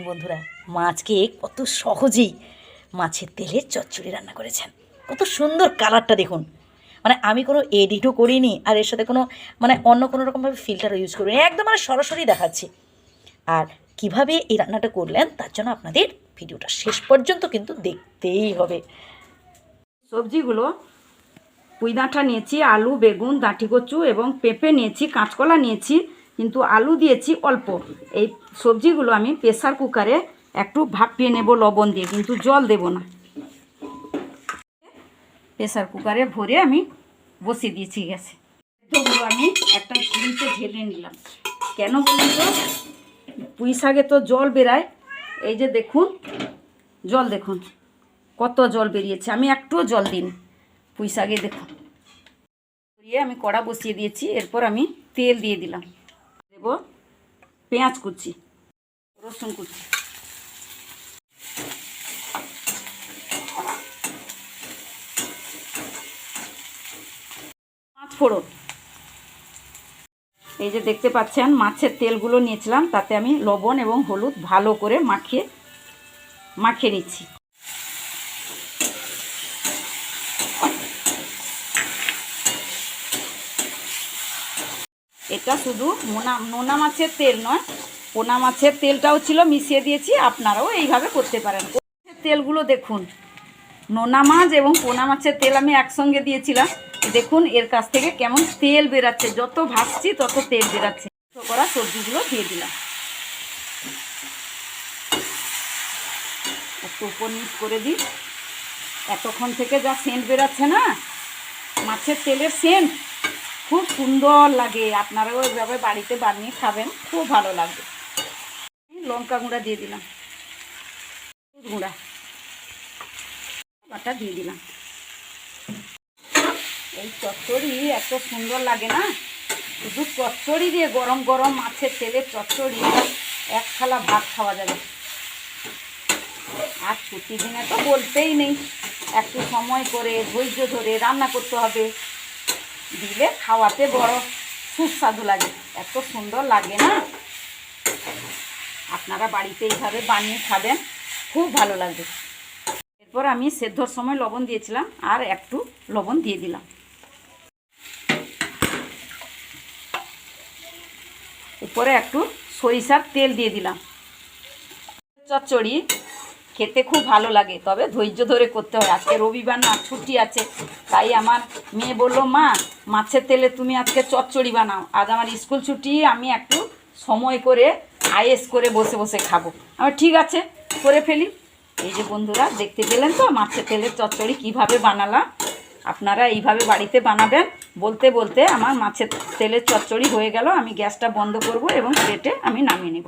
দেখুন বন্ধুরা, মাছকে কত সহজেই মাছের তেলের চচ্চড়ি রান্না করেছেন। কত সুন্দর কালারটা দেখুন। মানে আমি কোনো এডিটও করিনি, আর এর সাথে কোনো মানে অন্য কোনো রকমভাবে ফিল্টারও ইউজ করিনি, একদম মানে সরাসরি দেখাচ্ছি। আর কীভাবে এই রান্নাটা করলেন, তার জন্য আপনাদের ভিডিওটা শেষ পর্যন্ত কিন্তু দেখতেই হবে। সবজিগুলো, পুঁই ডাঁটা নিয়েছি, আলু, বেগুন দাঁটি কচু এবং পেঁপে নিয়েছি, কাঁচকলা নিয়েছি কিন্তু আলু দিয়েছি অল্প। এই সবজিগুলো আমি প্রেসার কুকারে একটু ভাপিয়ে নেব লবণ দিয়ে, কিন্তু জল দেব না। প্রেসার কুকারে ভরে আমি বসিয়ে দিয়েছি গ্যাসে। সেদ্ধগুলো আমি একটা ঝুড়িতে ঢেলে নিলাম। কেন বলুন তো? পুঁই শাকে তো জল বেরায়। এই যে দেখুন, জল দেখুন, কত জল বেরিয়েছে। আমি একটুও জল দিইনি। পুঁই শাকে দেখুন। আমি কড়া বসিয়ে দিয়েছি, এরপর আমি তেল দিয়ে দিলাম। দেব পেঁয়াজ কুচি, রসুন কুচি। পাঁচ ফোড়ন। এই যে দেখতে পাচ্ছেন, মাছের তেলগুলো নিয়েছিলাম, তাতে আমি লবণ এবং হলুদ ভালো করে মাখিয়ে মাখিয়ে নিচ্ছি। এটা শুধু মোনা নোনা মাছের তেল নয়, পোনা মাছের তেলটাও ছিল, মিশিয়ে দিয়েছি, আপনারাও এইভাবে করতে পারেন। তেলগুলো দেখুন, নোনা মাছ এবং পোনা মাছের তেল আমি একসঙ্গে দিয়েছিলাম। দেখুন, এর কাছ থেকে কেমন তেল বেরাচ্ছে, যত ভাজছি তত তেল বেরাচ্ছে। করা সবজিগুলো দিয়ে দিলাম। একটু উপর নিচ করে দিই। এতক্ষণ থেকে যা সেন্ট বেরাচ্ছে না, মাছের তেলের সেন্ট। খুব সুন্দর লাগে। আপনারাও ওইভাবে বাড়িতে বানিয়ে খাবেন, খুব ভালো লাগবে। লঙ্কা গুঁড়া দিয়ে দিলাম। হলুদ গুঁড়া। বাটা দিয়ে দিলাম। এই চচ্চড়ি এত সুন্দর লাগে না? শুধু চচ্চড়ি দিয়ে গরম গরম মাছের তেলের চচ্চড়ি, এক থালা ভাত খাওয়া যাবে। আর প্রতিদিনে তো বলতেই নেই। একটু সময় করে ধৈর্য ধরে রান্না করতে হবে। দিলে খাওয়াতে বড় সুস্বাদু লাগে। এত সুন্দর লাগে না? আপনারা বাড়িতে এইভাবে বানিয়ে খাবেন, খুব ভালো লাগবে। এরপর আমি সেদ্ধর সময় লবণ দিয়েছিলাম আর একটু লবণ দিয়ে দিলাম। উপরে একটু সরিষার তেল দিয়ে দিলাম। চচ্চড়ি খেতে খুব ভালো লাগে, তবে ধৈর্য ধরে করতে হয়। আজকে রবিবার না, ছুটি আছে, তাই আমার মেয়ে বলল, মা, মাছের তেলে তুমি আজকে চচ্চড়ি বানাও। আজ আমার স্কুল ছুটি, আমি একটু সময় করে আয়েস করে বসে বসে খাব। আমার ঠিক আছে, করে ফেলি। এই যে বন্ধুরা, দেখতে পেলেন তো মাছের তেলের চচ্চড়ি কীভাবে বানালাম? আপনারা এইভাবে বাড়িতে বানাবেন। বলতে বলতে আমার মাছের তেলের চচ্চড়ি হয়ে গেল। আমি গ্যাসটা বন্ধ করব এবং প্লেটে আমি নামিয়ে নেব।